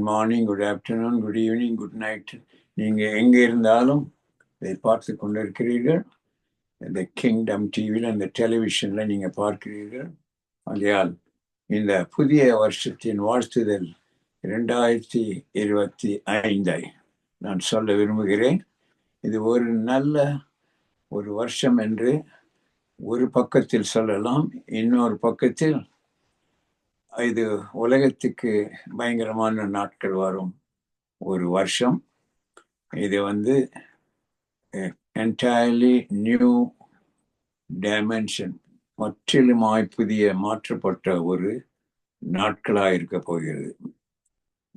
Good morning good afternoon good evening good night நீங்கள் எங்கே இருந்தாலும் இதை பார்த்து கொண்டிருக்கிறீர்கள். இந்த கிங்டம் டிவியில் இந்த டெலிவிஷனில் நீங்கள் பார்க்கிறீர்கள். ஆகையால் இந்த புதிய வருஷத்தின் வாழ்த்துதல் இரண்டாயிரத்தி இருபத்தி ஐந்தை நான் சொல்ல விரும்புகிறேன். இது ஒரு நல்ல ஒரு வருஷம் என்று ஒரு பக்கத்தில் சொல்லலாம். இன்னொரு பக்கத்தில் இது உலகத்துக்கு பயங்கரமான நாட்கள் வரும். ஒரு வருஷம். இது வந்து என்டையர்லி நியூ டைமென்ஷன் முற்றிலுமாய் புதிய மாற்றப்பட்ட ஒரு நாட்களாக இருக்க போகிறது.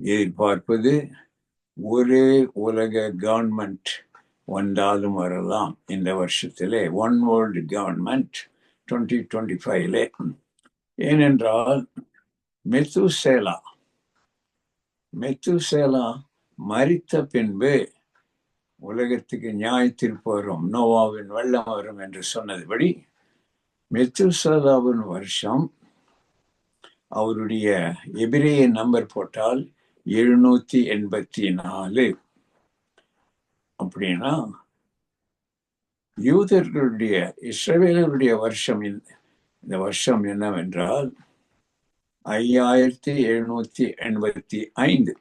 எதிர்பார்ப்பது ஒரே உலக கவர்மெண்ட் வந்தாலும் வரலாம் இந்த வருஷத்திலே. One world government twenty twenty ஃபைவ்லே ஏனென்றால் மெத்துசேலா. மெத்துசேலா மறித்த பின்பு உலகத்துக்கு நியாய தீர்ப்பு வரும். நோவாவின் வெள்ளம் வரும் என்று சொன்னதுபடி மெத்துசேலாவின் வருஷம் அவருடைய எபிரேய நம்பர் போட்டால் எழுநூத்தி எண்பத்தி நாலு. அப்படின்னா யூதர்களுடைய இஸ்ரவேலருடைய வருஷம் இந்த வருஷம் என்னவென்றால் ஐயாயிரத்தி எழுநூத்தி எண்பத்தி ஐந்து.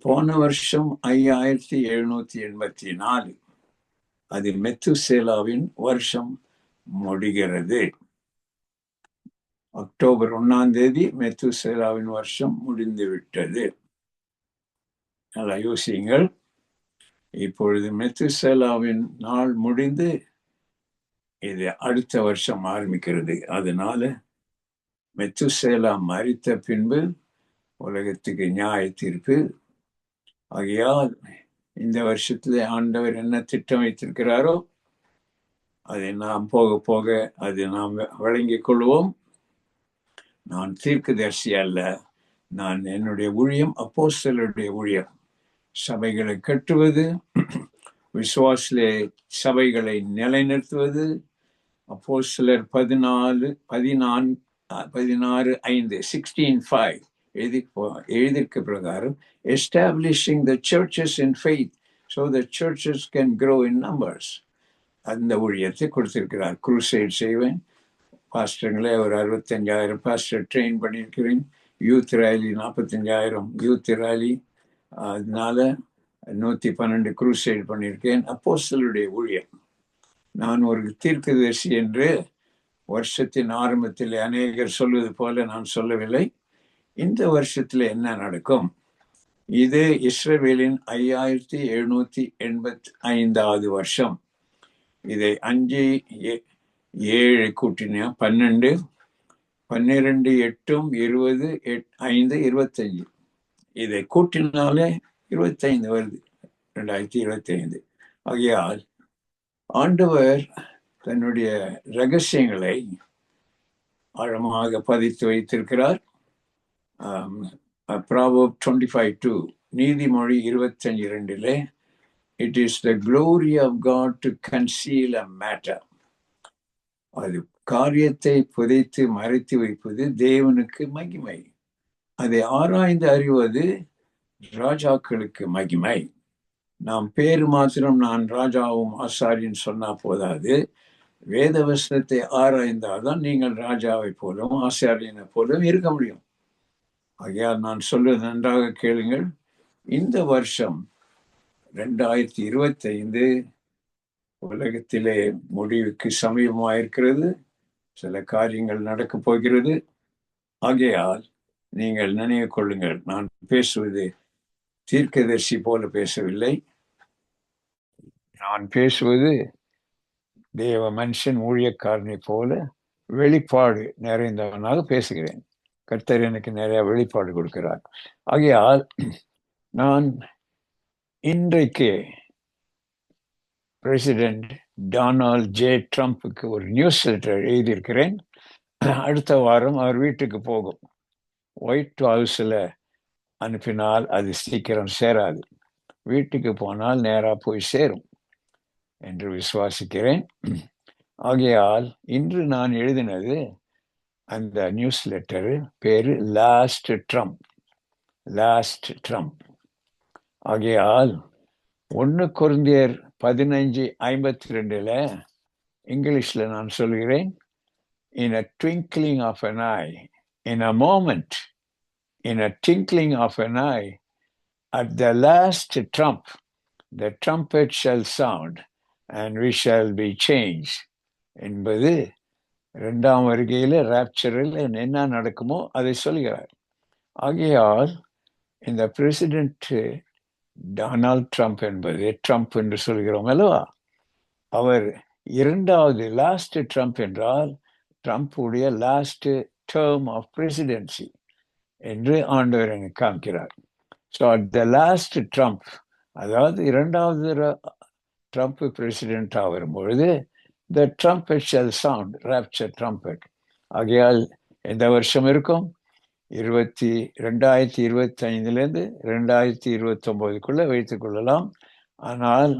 போன வருஷம் ஐயாயிரத்தி எழுநூத்தி எண்பத்தி நாலு. அது மெத்துசேலாவின் வருஷம் முடிகிறது. அக்டோபர் ஒன்னாம் தேதி மெத்துசேலாவின் வருஷம் முடிந்து விட்டது நல்லா யோசியுங்கள். இப்பொழுது மெத்துசேலாவின் நாள் முடிந்து இது அடுத்த வருஷம் ஆரம்பிக்கிறது. அதனால மெத்துசேலா மறித்த பின்பு உலகத்துக்கு நியாய தீர்ப்பு. ஆகையால் இந்த வருஷத்துல ஆண்டவர் என்ன திட்டம் வைத்திருக்கிறாரோ அதை நாம் போக போக அதை நாம் வழங்கிக் கொள்வோம். நான் தீர்க்கதரிசி அல்ல நான் என்னுடைய ஊழியம் அப்போ சிலருடைய ஊழியம். சபைகளை கட்டுவது விசுவாசிலே சபைகளை நிலைநிறுத்துவது அப்போ சிலர் பதினாலு பதினான்கு பதினாறு ஐந்து சிக்ஸ்டீன் ஃபைவ் எழுதி எழுதியிருக்க பிரகாரம் establishing the churches in faith so the churches can grow in numbers அந்த ஊழியத்தை கொடுத்திருக்கிறார். குரூசைட் செய்வேன். பாஸ்டருங்களே ஒரு அறுபத்தஞ்சாயிரம் பாஸ்டர் ட்ரெயின் பண்ணியிருக்கிறேன். யூத் ரேலி நாற்பத்தஞ்சாயிரம் யூத் ரேலி அதனால நூற்றி பன்னெண்டு குரூசைட் பண்ணியிருக்கேன். அப்போஸ்தலுடைய ஊழியம். நான் ஒரு தீர்க்கதரிசி என்று வருஷத்தின் ஆரம்பத்தில் அநேகர் சொல்வது போல நான் சொல்லவில்லை. இந்த வருஷத்துல என்ன நடக்கும்? இது இஸ்ரேவேலின் ஐயாயிரத்தி எழுநூத்தி எண்பத்தி ஐந்தாவது வருஷம். இதை அஞ்சு ஏழு கூட்டினா பன்னெண்டு பன்னிரெண்டு எட்டும் இருபது எட் ஐந்து இருபத்தஞ்சு இதை கூட்டினாலே இருபத்தைந்து வருது ரெண்டாயிரத்தி இருபத்தி ஐந்து ஆகையால் ஆண்டவர் தன்னுடைய ரகசியங்களை ஆழமாக பதித்து வைத்திருக்கிறார். ப்ராபப் டுவெண்ட்டி ஃபைவ் டூ நீதிமொழி இருபத்தஞ்சு ரெண்டில் it is the glory of God to conceal a matter அது காரியத்தை புதைத்து மறைத்து வைப்பது தேவனுக்கு மகிமை. அதை ஆராய்ந்து அறிவது ராஜாக்களுக்கு மகிமை. நாம் பேரு மாத்திரம் நான் ராஜாவும் ஆசாரின்னு சொன்னா போதாது. வேத வசனத்தை ஆராய்ந்தால்தான் நீங்கள் ராஜாவை போலவும் ஆசாரியனை போலவும் இருக்க முடியும். ஆகையால் நான் சொல்வது நன்றாக கேளுங்கள். இந்த வருஷம் ரெண்டாயிரத்தி இருபத்தைந்து உலகத்திலே முடிவுக்கு சமீபமாயிருக்கிறது சில காரியங்கள் நடக்கப் போகிறது. ஆகையால் நீங்கள் நினைவு கொள்ளுங்கள். நான் பேசுவது தீர்க்கதரிசி போல பேசவில்லை. நான் பேசுவது தேவ மனுஷன் ஊழியக்காரனை போல வெளிப்பாடு நிறைந்தவனாக பேசுகிறேன். கர்த்தர் எனக்கு நிறைய வெளிப்பாடு கொடுக்கிறார். ஆகையால் நான் இன்றைக்கு பிரசிடென்ட் டொனால்ட் ஜே ட்ரம்ப்புக்கு ஒரு நியூஸ் லெட்டர் எழுதியிருக்கிறேன். அடுத்த வாரம் அவர் வீட்டுக்கு போகும். ஒயிட் ஹவுஸில் அனுப்பினால் அது சீக்கிரம் சேராது. வீட்டுக்கு போனால் நேராக போய் சேரும். என்று விசுவாசிக்கிறேன். ஆகையால் இன்று நான் எழுதினது அந்த நியூஸ் லெட்டரு பேரு லாஸ்ட் ட்ரம்ப் லாஸ்ட் ட்ரம்ப் ஆகையால் ஒன்று குருந்தியர் பதினஞ்சு ஐம்பத்தி ரெண்டில் இங்கிலீஷில் நான் சொல்கிறேன். In a twinkling of an eye in a moment in a twinkling of an eye at the last trump the trumpet shall sound and we shall be change என்பது இரண்டாம் வருகையில் ராப்சரில் என்ன நடக்குமோ அதை சொல்கிறார். ஆகையால் இந்த பிரசிடென்ட் டொனால்ட் ட்ரம்ப் என்பது ட்ரம்ப் என்று சொல்கிறோம் அல்லவா? அவர் இரண்டாவது லாஸ்ட் ட்ரம்ப் என்றால் ட்ரம்ப்புடைய லாஸ்ட் டேர்ம் ஆஃப் பிரசிடென்சி என்று ஆண்டவர் எனக்கு காமிக்கிறார் so at the last trump அதாவது இரண்டாவது ட்ரம்ப் பிரசிடென்டாக வரும்பொழுது the trumpet shall sound rapture trumpet ஆகையால் எந்த வருஷம் இருக்கும்? இருபத்தி ரெண்டாயிரத்தி இருபத்தி ஐந்துலேருந்து ரெண்டாயிரத்தி இருபத்தொம்போதுக்குள்ளே வைத்து கொள்ளலாம். ஆனால்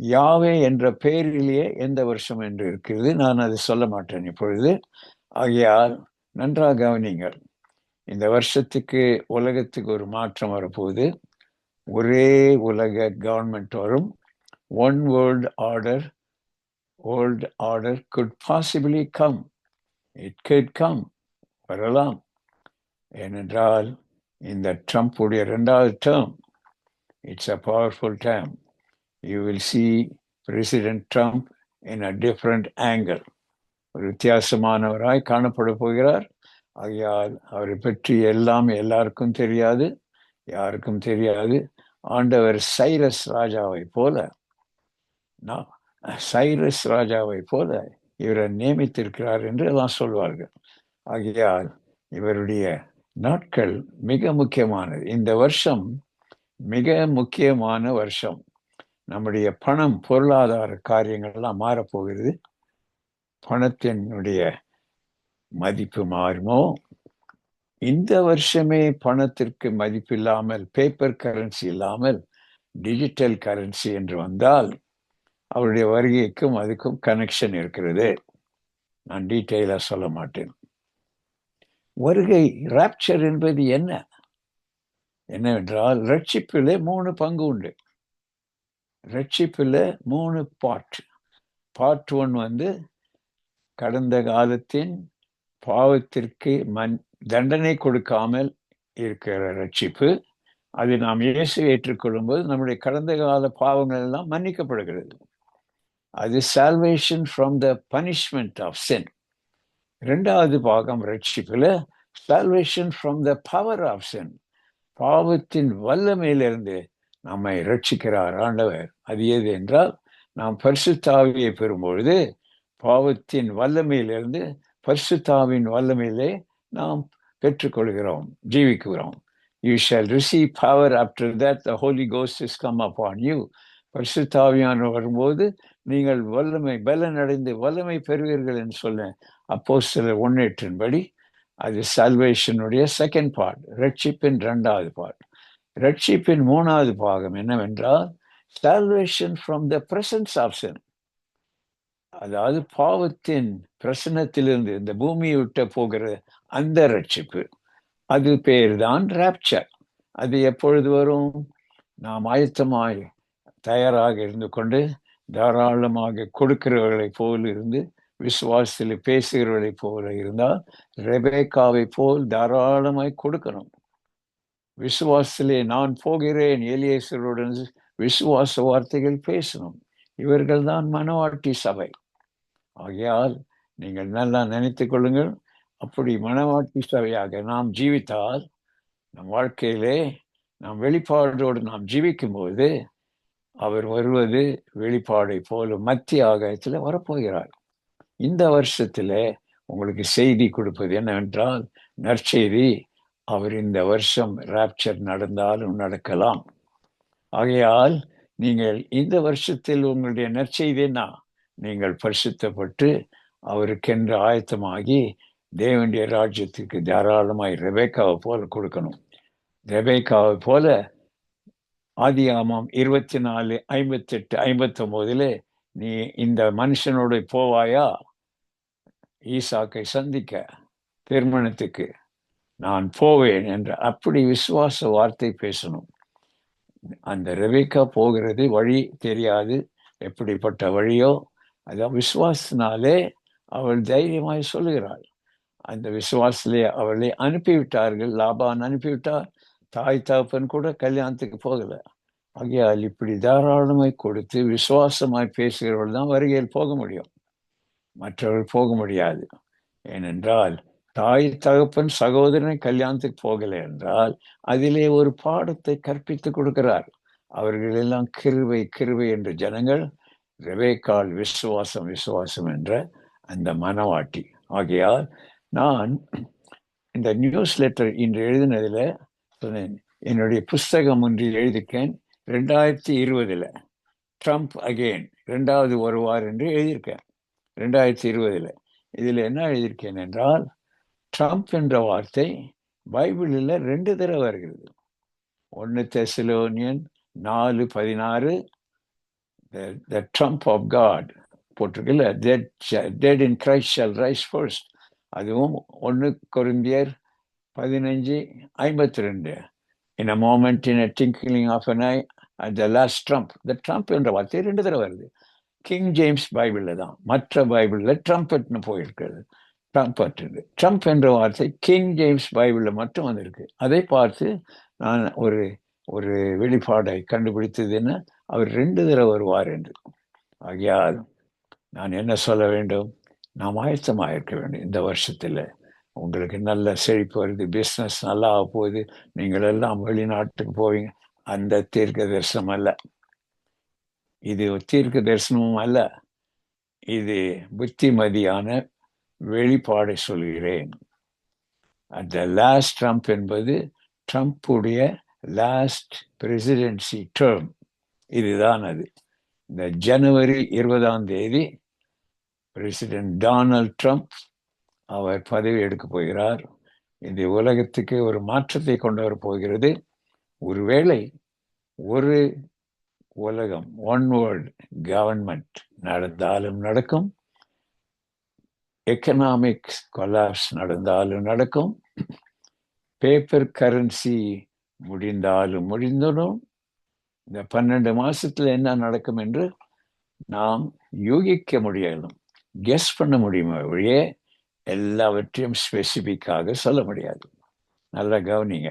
யாவே என்ற பெயரிலேயே எந்த வருஷம் என்று இருக்கிறது? நான் அதை சொல்ல மாட்டேன் இப்பொழுது. ஆகையால் நன்றாக கவனிங்கள் இந்த வருஷத்துக்கு உலகத்துக்கு ஒரு மாற்றம் வரப்போகுது. ஒரே உலக கவர்மெண்ட் வரும். One world order world order could possibly come it could come வரலாம். ஏனென்றால் இந்த ட்ரம்ப்புடைய ரெண்டாவது term it's a powerful term you will see president Trump in a different angle ஒரு வித்தியாசமானவராய் காணப்பட போகிறார். ஆகையால் அவரை பற்றி எல்லாம் எல்லாருக்கும் தெரியாது யாருக்கும் தெரியாது. ஆண்டவர் சைரஸ் ராஜாவை போல நான் சைரஸ் ராஜாவை போல இவரை நியமித்திருக்கிறார் என்று எல்லாம் சொல்வார்கள். ஆகையால் இவருடைய நாட்கள் மிக முக்கியமானது. இந்த வருஷம் மிக முக்கியமான வருஷம். நம்முடைய பணம் பொருளாதார காரியங்கள்லாம் மாறப்போகிறது. பணத்தினுடைய மதிப்பு மாறுமோ? இந்த வருஷமே பணத்திற்கு மதிப்பு இல்லாமல் பேப்பர் கரன்சி இல்லாமல் டிஜிட்டல் கரன்சி என்று வந்தால் அவருடைய வருகைக்கும் அதுக்கும் கனெக்ஷன் இருக்கிறது. நான் டீட்டெயிலாக சொல்ல மாட்டேன். வருகை ராப்சர் என்பது என்ன? என்னவென்றால் ரட்சிப்பில் மூணு பங்கு உண்டு. ரட்சிப்பில் மூணு பாட் பார்ட் ஒன் வந்து கடந்த காலத்தின் பாவத்திற்கு மண் தண்டனை கொடுக்காமல் இருக்கிற ரட்சிப்பு. அது நாம் இயேசு ஏற்றுக்கொள்ளும் போது நம்முடைய கடந்த கால பாவங்கள் எல்லாம் மன்னிக்கப்படுகிறது. அது salvation from the punishment of sin ரெண்டாவது பாகம் ரட்சிப்பில் salvation from the power of sin பாவத்தின் வல்லமையிலிருந்து நம்மை ரட்சிக்கிறார் ஆண்டவர். அது எது என்றால் நாம் பரிசுத்தாவியை பெறும்பொழுது பாவத்தின் வல்லமையிலிருந்து பரிசுத்தாவின் வல்லமையிலே நாம் பெற்றுக்கொள்கிறோம் ஜீவிக்கிறோம். You shall receive power after that the Holy Ghost is come on you பரிசுத்தாவியான வரும்போது நீங்கள் வல்லமை பலன் அடைந்து வல்லமை பெறுவீர்கள் என்று சொல்ல அப்போ சில ஒன்னேற்றின்படி அது சல்வேஷனுடைய செகண்ட் பார்ட் ரட்சிப்பின் ரெண்டாவது பார்ட் ரட்சிப்பின் மூணாவது பாகம் என்னவென்றால் salvation from the presence of sin அதாவது பாவத்தின் பிரசனத்திலிருந்து இந்த பூமியை விட்ட போகிற அந்த ரட்சிப்பு. அது பேர் தான் ராப்சர் அது எப்பொழுது வரும்? நாம் ஆயத்தமாய் தயாராக இருந்து கொண்டு தாராளமாக கொடுக்கிறவர்களைப் போல் இருந்து விசுவாசத்தில் பேசுகிறவர்களைப் போல இருந்தால் ரெபேக்காவை போல் தாராளமாய் கொடுக்கணும். விசுவாசத்திலே நான் போகிறேன் ஏலியேசருடன் விசுவாச வார்த்தைகள் பேசணும். இவர்கள் தான் மனவாட்டி சபை. ஆகையால் நீங்கள் நல்லா நினைத்து கொள்ளுங்கள். அப்படி மனவாட்டி சபையாக நாம் ஜீவித்தால் நம் வாழ்க்கையிலே நாம் வெளிப்பாடோடு நாம் ஜீவிக்கும் போது அவர் வருவது வெளிப்பாடை போல மத்திய ஆகாயத்தில் வரப்போகிறார். இந்த வருஷத்தில் உங்களுக்கு செய்தி கொடுப்பது என்னவென்றால் நற்செய்தி அவர் இந்த வருஷம் ராப்சர் நடந்தாலும் நடக்கலாம். ஆகையால் நீங்கள் இந்த வருஷத்தில் உங்களுடைய நற்செய்தினா நீங்கள் பரிசுத்தப்பட்டு அவருக்கென்று ஆயத்தமாகி தேவனுடைய ராஜ்யத்துக்கு தாராளமாய் ரெபேக்காவை போல கொடுக்கணும். ரெபேக்காவை போல ஆதியாமம் இருபத்தி நாலு ஐம்பத்தெட்டு ஐம்பத்தொம்போதில் நீ இந்த மனுஷனோட போவாயா? ஈசாக்கை சந்திக்க திருமணத்துக்கு நான் போவேன் என்ற அப்படி விசுவாச வார்த்தை பேசணும். அந்த ரெவிக்கா போகிறது வழி தெரியாது. எப்படிப்பட்ட வழியோ? அதான் விசுவாசத்தினாலே அவள் தைரியமாய் சொல்லுகிறாள். அந்த விசுவாசிலே அவளை அனுப்பிவிட்டார்கள். லாபான் அனுப்பிவிட்டார். தாய் தகப்பன் கூட கல்யாணத்துக்கு போகலை. ஆகையால் இப்படி தாராளமாய் கொடுத்து விசுவாசமாய் பேசுகிறவர்கள் தான் வருகையில் போக முடியும். மற்றவர்கள் போக முடியாது. ஏனென்றால் தாய் தகப்பன் சகோதரனை கல்யாணத்துக்கு போகலை என்றால் அதிலே ஒரு பாடத்தை கற்பித்து கொடுக்கிறார். அவர்கள் எல்லாம் கிருவை கிருவை என்ற ஜனங்கள். ரெவேக்கால் விசுவாசம் விசுவாசம் என்ற அந்த மனவாட்டி. ஆகையால் நான் இந்த நியூஸ் லெட்டர் இன்று எழுதினதில் சொன்னேன். என்னுடைய புஸ்தகம் ஒன்று எழுதியிருக்கேன். ரெண்டாயிரத்தி இருபதில். ட்ரம்ப் அகெயின் ரெண்டாவது வருவார் என்று எழுதியிருக்கேன். ரெண்டாயிரத்தி இருபதில். இதில் என்ன எழுதியிருக்கேன் என்றால் ட்ரம்ப் என்ற வார்த்தை பைபிளில் ரெண்டு தடவை வருகிறது. ஒன்று தெசிலோனியன் நாலு பதினாறு. The trump of God போட்டிருக்குல்ல. Dead dead in Christ shall rise first அதுவும் ஒன்று கொரிந்தியர் பதினஞ்சு ஐம்பத்தி ரெண்டு in a moment in a twinkling of an eye at the last trump the trump என்ற வார்த்தை ரெண்டு தடவை வருது. கிங் ஜேம்ஸ் பைபிளில் தான் மற்ற பைபிளில் ட்ரம்ப்னு போயிருக்கிறது. ட்ரம்ப் ட்ரம்ப் என்ற வார்த்தை கிங் ஜேம்ஸ் பைபிளில் மட்டும் வந்திருக்கு. அதை பார்த்து நான் ஒரு ஒரு வெளிப்பாடை கண்டுபிடித்ததுன்னு அவர் ரெண்டு தடவை வருவார் என்று. ஆகியால் நான் என்ன சொல்ல வேண்டும்? நாம் ஆயத்தமாக இருக்க வேண்டும் இந்த வருஷத்தில். உங்களுக்கு நல்ல செழிப்பு வருது பிஸ்னஸ் நல்லா ஆக போகுது நீங்கள் எல்லாம் வெளிநாட்டுக்கு போவீங்க. அந்த தீர்க்க தரிசனம் அல்ல. இது தீர்க்க தரிசனமும் அல்ல. இது புத்திமதியான வெளிப்பாடை சொல்கிறேன். அந்த லாஸ்ட் ட்ரம்ப் என்பது ட்ரம்ப்புடைய லாஸ்ட் பிரசிடென்சி டேர்ம் இதுதான் அது. இந்த ஜனவரி இருபதாம் தேதி பிரசிடென்ட் டொனால்ட் ட்ரம்ப் அவர் பதவி எடுக்கப் போகிறார். இந்த உலகத்துக்கு ஒரு மாற்றத்தை கொண்டு வர போகிறது. ஒருவேளை ஒரு உலகம் ஒன் வேர்ல்டு கவர்மெண்ட் நடந்தாலும் நடக்கும். எக்கனாமிக் கொலாப்ஸ் நடந்தாலும் நடக்கும். பேப்பர் கரன்சி முடிந்தாலும் முடிந்ததும் இந்த பன்னெண்டு மாசத்துல என்ன நடக்கும் என்று நாம் யூகிக்க முடியலும் கெஸ் பண்ண முடியுமா வழியே எல்லாவற்றையும் ஸ்பெசிஃபிக்காக சொல்ல முடியாது. நல்லா கவனிங்க.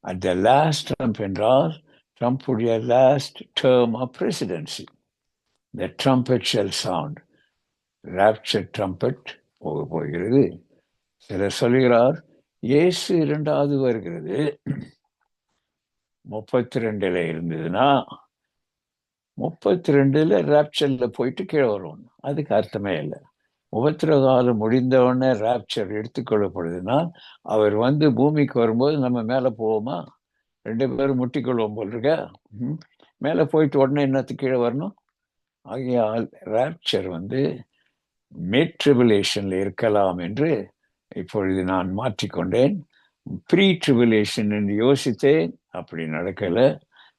அட் த லாஸ்ட் ட்ரம்ப் என்றால் ட்ரம்ப்புடைய last term of presidency the trumpet shall sound rapture trumpet போக போகிறது. சிலர் சொல்கிறார் இயேசு இரண்டாவது வருகிறது. முப்பத்தி ரெண்டுல இருந்ததுன்னா முப்பத்தி ரெண்டுல ராப்சரில் போயிட்டு கீழே வரும் அதுக்கு அர்த்தமே இல்லை. முகத்திர காலம் முடிந்தவுடனே ராப்சர் எடுத்துக்கொள்ளப்படுதுன்னா அவர் வந்து பூமிக்கு வரும்போது நம்ம மேலே போவோமா? ரெண்டு பேரும் முட்டிக்கொள்வோம் போல் இருக்க மேலே போயிட்டு உடனே என்னத்துக்கு கீழே வரணும்? ஆகையால் ராப்சர் வந்து மெட்ரிபுலேஷனில் இருக்கலாம் என்று இப்பொழுது நான் மாற்றிக்கொண்டேன். ப்ரீ ட்ரிபுலேஷன் என்று யோசித்தேன். அப்படி நடக்கலை.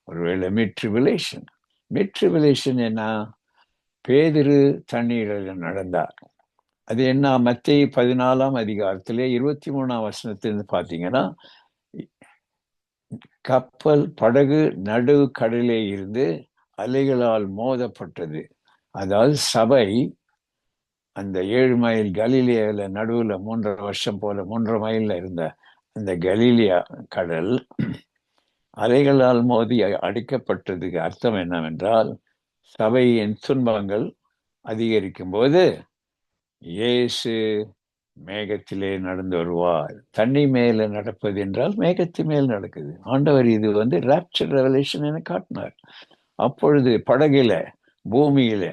ஒருவேளை மெட்ரிபுலேஷன் மெட்ரிபுலேஷன் என்ன? பேதிரு தண்ணீரில் நடந்தார். அது என்ன? மத்திய பதினாலாம் அதிகாரத்திலே இருபத்தி மூணாம் வசனத்திலிருந்து பார்த்தீங்கன்னா கப்பல் படகு நடு கடலே இருந்து அலைகளால் மோதப்பட்டது. அதாவது சபை அந்த ஏழு மைல் கலீலியாவில் நடுவில் மூன்றரை வருஷம் போல மூன்றரை மைலில் இருந்த அந்த கலீலியா கடல் அலைகளால் மோதி அடிக்கப்பட்டதுக்கு அர்த்தம் என்னவென்றால் சபையின் துன்பங்கள் அதிகரிக்கும் போது இயேசு மேகத்திலே நடந்து வருவார். தண்ணி மேல நடப்பது என்றால் மேகத்து மேல் நடக்குது. ஆண்டவர் இது வந்து ரேப்சர் ரெவலேஷன் என காட்டினார். அப்பொழுது படகில பூமியில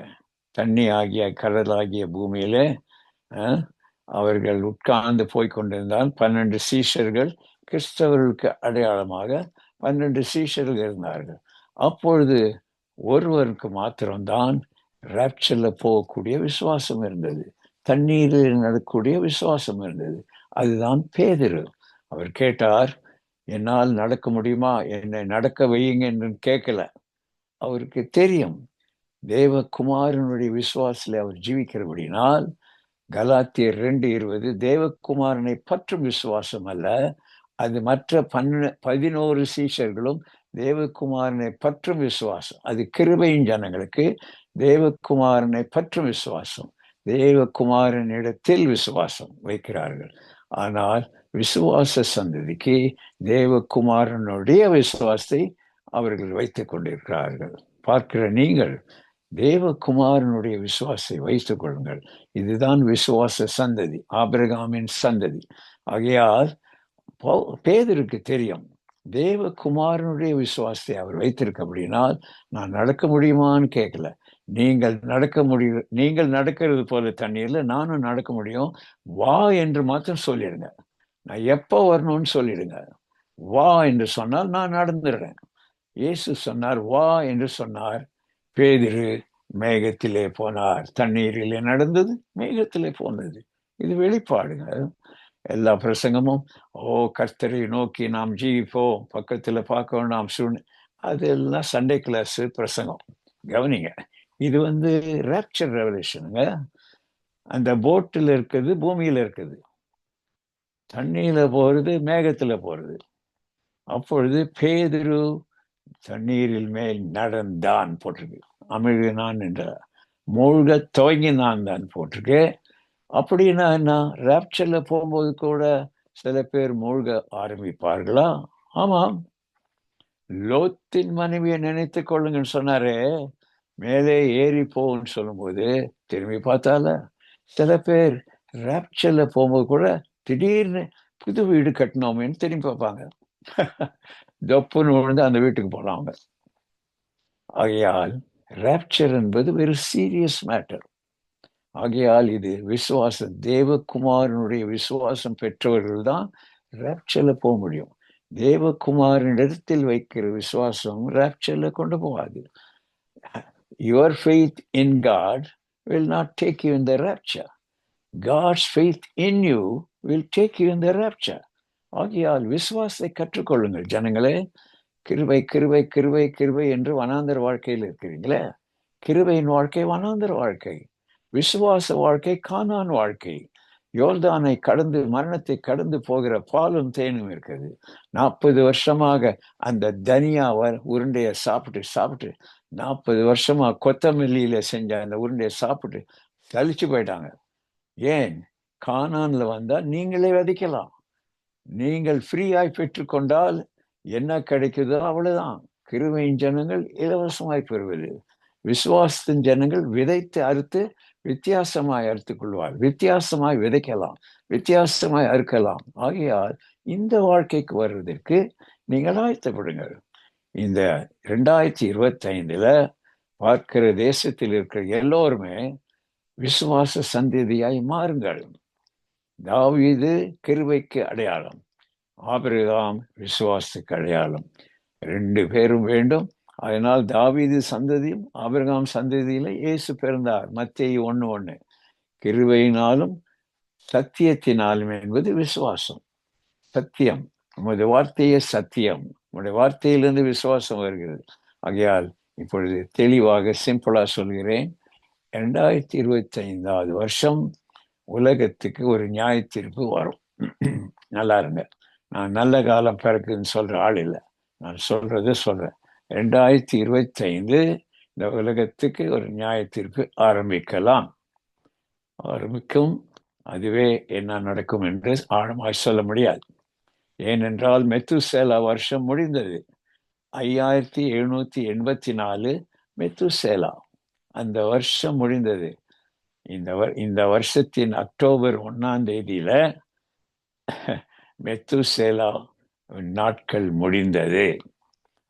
தண்ணி ஆகிய கடல் ஆகிய பூமியில அவர்கள் உட்கார்ந்து போய் கொண்டிருந்தால் பன்னெண்டு சீஷர்கள் கிறிஸ்தவர்களுக்கு அடையாளமாக பன்னெண்டு சீஷர்கள் இருந்தார்கள். அப்பொழுது ஒருவருக்கு மாத்திரம்தான் ரேப்சரில் போகக்கூடிய விசுவாசம் இருந்தது. தண்ணீரில் நடக்கக்கூடிய விசுவாசம் இருந்தது. அதுதான் பேதிரு. அவர் கேட்டார் என்னால் நடக்க முடியுமா? என்னை நடக்க வையுங்க என்று கேட்கல. அவருக்கு தெரியும் தேவகுமாரனுடைய விசுவாசத்தில் அவர் ஜீவிக்கிறபடினால் கலாத்தியர் ரெண்டு இருபது தேவகுமாரனை பற்றும் விசுவாசம் அல்ல. அது மற்ற பன்ன பதினோரு சீஷர்களும் தேவகுமாரனை பற்றும் விசுவாசம். அது கிருபையின் ஜனங்களுக்கு தேவகுமாரனை பற்றும் விசுவாசம். தேவகுமாரனிடத்தில் விசுவாசம் வைக்கிறார்கள். ஆனால் விசுவாச சந்ததிக்கு தேவகுமாரனுடைய விசுவாசத்தை அவர்கள் வைத்துக் கொண்டிருக்கிறார்கள். பார்க்கிற நீங்கள் தேவகுமாரனுடைய விசுவாசத்தை வைத்துக் கொள்ளுங்கள். இதுதான் விசுவாச சந்ததி ஆபிரகாமின் சந்ததி. ஆகையால் பேதருக்கு தெரியும் தேவகுமாரனுடைய விசுவாசத்தை அவர் வைத்திருக்க அப்படின்னால் நான் நடக்க முடியுமான்னு கேட்கல. நீங்கள் நடக்க முடியும் நீங்கள் நடக்கிறது போல தண்ணீர்ல நானும் நடக்க முடியும். வா என்று மாத்திரம் சொல்லிடுங்க. நான் எப்போ வரணும்னு சொல்லிடுங்க. வா என்று சொன்னால் நான் நடந்துடுறேன். இயேசு சொன்னார் வா என்று சொன்னார். பேதிரு மேகத்திலே போனார். தண்ணீரிலே நடந்தது மேகத்திலே போனது. இது வெளிப்பாடுங்க எல்லா பிரசங்கமும் ஓ கர்த்தரை நோக்கி நாம் ஜீவிப்போம். பக்கத்தில் பார்க்க வேண்டாம் சூழ்நிலை அதெல்லாம் சண்டே கிளாஸு பிரசங்கம். கவனிங்க. இது வந்து ரேப்சர் ரெவல்யூஷனுங்க அந்த போட்டில் இருக்குது பூமியில் இருக்குது. தண்ணியில் போகிறது மேகத்தில் போகிறது அப்பொழுது பேதிரு தண்ணீரில் மேல் நடந்தான் போட்டிருக்கு. அமிழ்கினான் என்ற மூழ்க துவங்கினான் தான் போட்டிருக்கு. அப்படின்னா என்ன? ரேப்சரில் போகும்போது கூட சில பேர் மூழ்க ஆரம்பிப்பார்களா? ஆமாம். லோத்தின் மனைவியை நினைத்து கொள்ளுங்கன்னு சொன்னாரே. மேலே ஏறி போன்னு சொல்லும்போது திரும்பி பார்த்தால சில பேர் ரேப்சரில் போகும்போது கூட திடீர்னு புது வீடு கட்டினோமேன்னு திரும்பி பார்ப்பாங்க. தொப்புன்னு விழுந்து அந்த வீட்டுக்கு போனாங்க ஆகையால் ரேப்சர் என்பது வெறு சீரியஸ் மேட்டர் ஆகையால் இது விசுவாசம் தேவகுமாரனுடைய விசுவாசம் பெற்றவர்கள் தான் ரேப்சரில் போக முடியும். தேவகுமாரின் இடத்தில் வைக்கிற விசுவாசம் ரேப்சரில் கொண்டு போகாது. Your faith in God will not take you in the rapture. God's faith in you will take you in the rapture ஆகியால் விசுவாசத்தை கற்றுக்கொள்ளுங்கள் ஜனங்களே. கிருபை கிருபை கிருபை கிருபை என்று வனாந்தர் வாழ்க்கையில் இருக்கிறீங்களே கிருபையின் வாழ்க்கை வனாந்தர் வாழ்க்கை. விசுவாச வாழ்க்கை காணான் வாழ்க்கை. யோர்தானை கடந்து மரணத்தை கடந்து போகிற பாலும் தேனும் இருக்குது. நாற்பது வருஷமாக அந்த தனியா உருண்டைய சாப்பிட்டு சாப்பிட்டு நாற்பது வருஷமா கொத்தமல்லியில செஞ்ச அந்த உருண்டைய சாப்பிட்டு தளிச்சு போயிட்டாங்க. ஏன்? காணான்ல வந்தா நீங்களே விதைக்கலாம். நீங்கள் ஃப்ரீயாய் பெற்றுக்கொண்டால் என்ன கிடைக்குதோ அவ்வளவுதான். கிருமையின் ஜனங்கள் இலவசமாய் பெறுவது. விசுவாசத்தின் ஜனங்கள் விதைத்து அறுத்து வித்தியாசமாய் அறுத்துக் கொள்வார் வித்தியாசமாய் விதைக்கலாம். வித்தியாசமாய் அறுக்கலாம். ஆகையால் இந்த வாழ்க்கைக்கு வருவதற்கு நீங்கள் ஆயத்தப்படுங்கள். இந்த ரெண்டாயிரத்தி இருபத்தி ஐந்துல பார்க்கிற தேசத்தில் இருக்கிற எல்லோருமே விசுவாச சந்ததியாய் மாறுங்கள். தாவீது கிருவைக்கு அடையாளம். ஆபிரகாம் விசுவாசத்துக்கு அடையாளம். ரெண்டு பேரும் வேண்டும். அதனால் தாவீது சந்ததியும் ஆபிரகாம் சந்ததியில இயேசு பிறந்தார். மத்திய ஒன்று ஒன்று. கிருவையினாலும் சத்தியத்தினாலும் என்பது விசுவாசம். சத்தியம். உமது வார்த்தையே சத்தியம். உங்களுடைய வார்த்தையிலிருந்து விசுவாசம் வருகிறது. ஆகையால் இப்பொழுது தெளிவாக சிம்பிளாக சொல்கிறேன். இரண்டாயிரத்தி இருபத்தி ஐந்தாவது வருஷம் உலகத்துக்கு ஒரு நியாய தீர்ப்பு வரும். நல்லா இருங்க. நான் நல்ல காலம் பிறக்குன்னு சொல்கிற ஆள் இல்லை. நான் சொல்கிறத சொல்கிறேன் ரெண்டாயிரத்தி இருபத்தைந்து இந்த உலகத்துக்கு ஒரு நியாய தீர்ப்பு ஆரம்பிக்கலாம். ஆரம்பிக்கும் அதுவே என்ன நடக்கும் என்று ஆழமாய் சொல்ல முடியாது. ஏனென்றால் மெத்துசேலா வருஷம் முடிந்தது. ஐயாயிரத்தி எழுநூற்றி எண்பத்தி நாலு மெத்துசேலா. அந்த வருஷம் முடிந்தது. இந்த இந்த வருஷத்தின் அக்டோபர் ஒன்னாம் மெத்து மெத்துசேலா நாட்கள் முடிந்தது.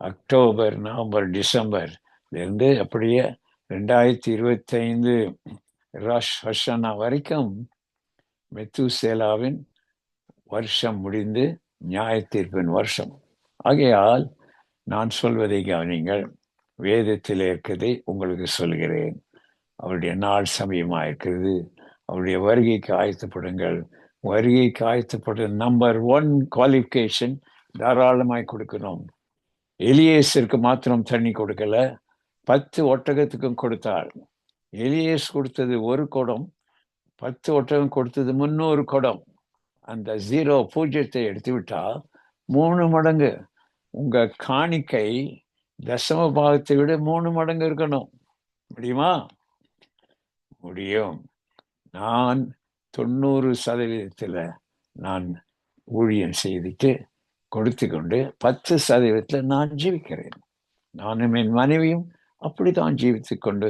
அக்டோபர் நவம்பர் டிசம்பர் இருந்து அப்படியே ரெண்டாயிரத்தி இருபத்தைந்து ரஷ் ஹஷனா வரைக்கும் மெத்துசேலாவின் வருஷம் முடிந்து நியாய தீர்ப்பின் வருஷம். ஆகையால் நான் சொல்வதை கவனிங்கள். வேதத்தில் இருக்கிறதை உங்களுக்கு சொல்கிறேன். அவருடைய நாள் சமயமாக இருக்கிறது. அவருடைய வருகைக்கு ஆயத்தப்படுங்கள். வருகைக்கு ஆயத்தப்படும் நம்பர் ஒன் குவாலிஃபிகேஷன் தாராளமாய் கொடுக்கணும். எலியேஸிற்கு மாத்திரம் தண்ணி கொடுக்கல பத்து ஒட்டகத்துக்கும் கொடுத்தாள். எலியேஸ் கொடுத்தது ஒரு குடம் பத்து ஒட்டகம் கொடுத்தது முன்னூறு குடம். அந்த ஜீரோ பூஜ்யத்தை எடுத்து விட்டால் மூணு மடங்கு. உங்கள் காணிக்கை தசம பாகத்தை விட மூணு மடங்கு இருக்கணும். முடியுமா? முடியும். நான் தொண்ணூறு சதவீதத்தில் நான் ஊழியம் செய்துட்டு கொடுத்து கொண்டு பத்து சதவீதத்துல நான் ஜீவிக்கிறேன். நானும் என் மனைவியும் அப்படிதான் ஜீவித்து கொண்டு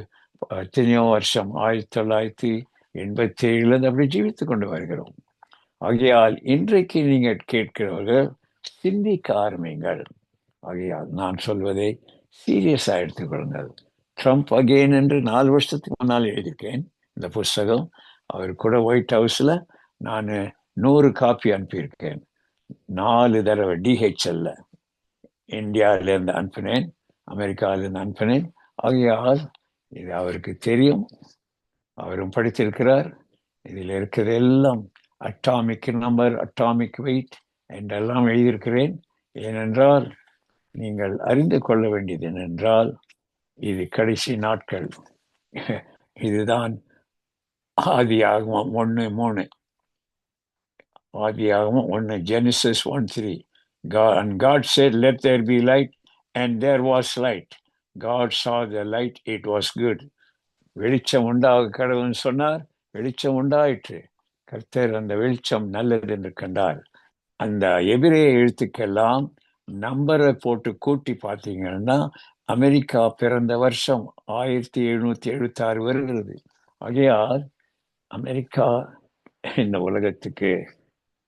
எத்தனையோ வருஷம் ஆயிரத்தி தொள்ளாயிரத்தி எண்பத்தி ஏழுல அப்படி ஜீவித்து கொண்டு வருகிறோம். ஆகையால் இன்றைக்கு நீங்கள் கேட்கிறவர்கள் சிந்திக்க ஆரம்பிங்கள் ஆகையால் நான் சொல்வதை சீரியஸாக எடுத்துக்கொள்ளுங்கள் ட்ரம்ப் அகெயின் என்று நாலு வருஷத்துக்கு முன்னால் எழுதியிருக்கேன் இந்த புஸ்தகம். அவர் கூட ஒயிட் ஹவுஸில் நான் நூறு காப்பி அனுப்பியிருக்கேன். நாலு தடவை டிஹெச்எல்ல இந்தியாவிலேருந்து அனுப்பினேன் அமெரிக்காவிலேருந்து அனுப்பினேன். ஆகையால் இது அவருக்கு தெரியும். அவரும் படித்திருக்கிறார். இதில் இருக்கிறதெல்லாம் அட்டாமிக் நம்பர் அட்டாமிக் வெயிட் என்றெல்லாம் எழுதியிருக்கிறேன். ஏனென்றால் நீங்கள் அறிந்து கொள்ள வேண்டியது என்னென்றால் இது கடைசி நாட்கள். இதுதான் ஆதியாகமம் ஒன்று மூணு. ஆதியாகவும் ஒன்று Genesis one three God, and God said, Let there be light, and there was light. God saw the light, it was good. வெளிச்சம் உண்டாக கடவுள்னு சொன்னார். வெளிச்சம் உண்டாயிற்று. கர்த்தர் அந்த வெளிச்சம் நல்லது என்று கண்டார். அந்த எபிரே எழுத்துக்கெல்லாம் நம்பரை போட்டு கூட்டி பார்த்தீங்கன்னா அமெரிக்கா பிறந்த வருஷம் ஆயிரத்தி எழுநூத்தி எழுபத்தாறு வருகிறது. ஆகையால் அமெரிக்கா இந்த உலகத்துக்கு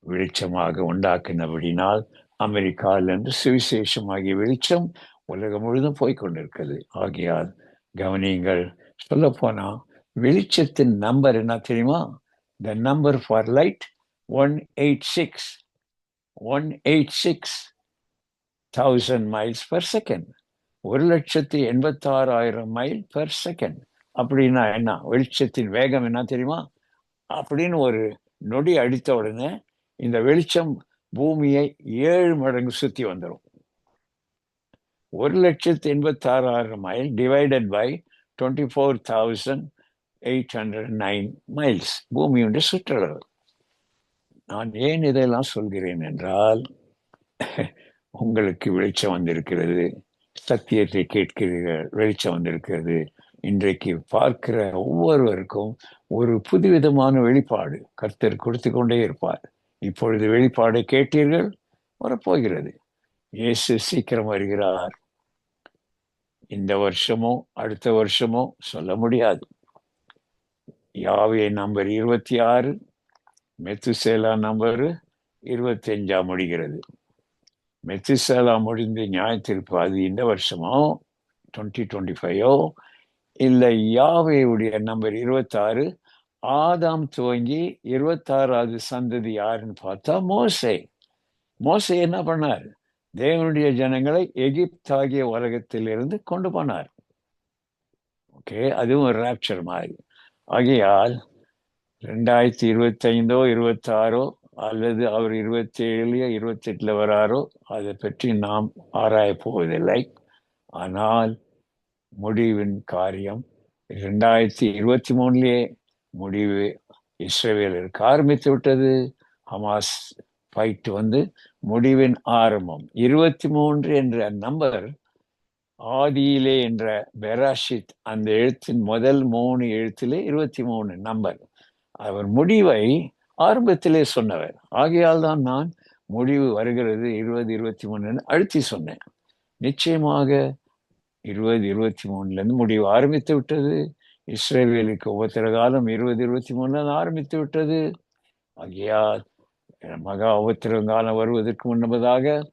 வெளிச்சமாக உண்டாக்கினபடினால் அமெரிக்காவிலிருந்து சுவிசேஷமாகிய வெளிச்சம் உலகம் முழுதும் போய்கொண்டிருக்கிறது ஆகையால் கவனியங்கள் சொல்ல போனா வெளிச்சத்தின் நம்பர் என்ன தெரியுமா? The number for light one eight six one eight six thousand miles per second ஒரு லட்சத்தி எண்பத்தாறாயிரம் மைல் பர் செகண்ட் அப்படின்னா என்ன? வெளிச்சத்தின் வேகம் என்ன தெரியுமா? அப்படின்னு ஒரு நொடி அடித்த உடனே இந்த வெளிச்சம் பூமியை ஏழு மடங்கு சுத்தி வந்துடும். ஒரு லட்சத்து எண்பத்தாறாயிரம் mile divided by twenty four thousand eight hundred nine miles பூமியுடைய சுற்றளவு. நான் ஏன் இதெல்லாம் சொல்கிறேன் என்றால் உங்களுக்கு வெளிச்சம் வந்திருக்கிறது சத்தியத்தை கேட்கிறீர்கள் வெளிச்சம் வந்திருக்கிறது. இன்றைக்கு பார்க்கிற ஒவ்வொருவருக்கும் ஒரு புதுவிதமான வெளிப்பாடு கர்த்தர் கொடுத்து கொண்டே இருப்பார். இப்பொழுது வெளிப்பாடை கேட்டீர்கள் வரப்போகிறது. இயேசு சீக்கிரம் வருகிறார். இந்த வருஷமோ அடுத்த வருஷமோ சொல்ல முடியாது. யாவே நம்பர் இருபத்தி ஆறு மெத்துசேலா நம்பர் இருபத்தி அஞ்சா முடிகிறது. மெத்துசேலா முடிந்து நியாயத்திருப்பு அது இந்த வருஷமோ டுவெண்ட்டி டுவெண்ட்டி ஃபைவோ இல்லை யாவையுடைய நம்பர் இருபத்தாறு ஆதாம் துவங்கி இருபத்தாறாவது சந்ததி யாருன்னு பார்த்தா மோசை. மோசை என்ன பண்ணார்? தேவனுடைய ஜனங்களை எகிப்தாகிய உலகத்திலிருந்து கொண்டு போனார். ஓகே அதுவும் ஒரு ராப்சர் மாதிரி. ஆகையால் ரெண்டாயிரத்தி இருபத்தைந்தோ இருபத்தாறோ அல்லது அவர் இருபத்தி ஏழுலையோ இருபத்தி வராரோ அதை பற்றி நாம் ஆராய போவதில்லை. ஆனால் முடிவின் காரியம் ரெண்டாயிரத்தி இருபத்தி மூணுலயே முடிவு இஸ்ரேவேலருக்கு ஆரம்பித்து விட்டது. ஹமாஸ் ஃபைட் வந்து முடிவின் ஆரம்பம். இருபத்தி மூன்று என்ற நம்பர் ஆதியிலே என்ற பெராஷித் அந்த எழுத்தின் முதல் மூணு எழுத்திலே இருபத்தி மூணு நம்பர். அவர் முடிவை ஆரம்பத்திலே சொன்னவர். ஆகையால் தான் நான் முடிவு வருகிறது இருபது இருபத்தி மூணுன்னு அழுத்தி சொன்னேன். நிச்சயமாக இருபது இருபத்தி மூணுலேருந்து முடிவு ஆரம்பித்து விட்டது. இஸ்ரேவேலுக்கு உபத்திர காலம் இருபது இருபத்தி மூணு ஆரம்பித்து விட்டது. ஆகையால் மகா உபத்திரங்காலம் வருவதற்கு முன்னதாக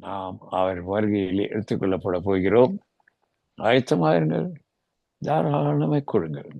நாம் அவர் வருகையில் எடுத்துக்கொள்ளப்பட போகிறோம். ஆயத்தமாயிருங்கள். தாராளமாய் கொடுங்கள்.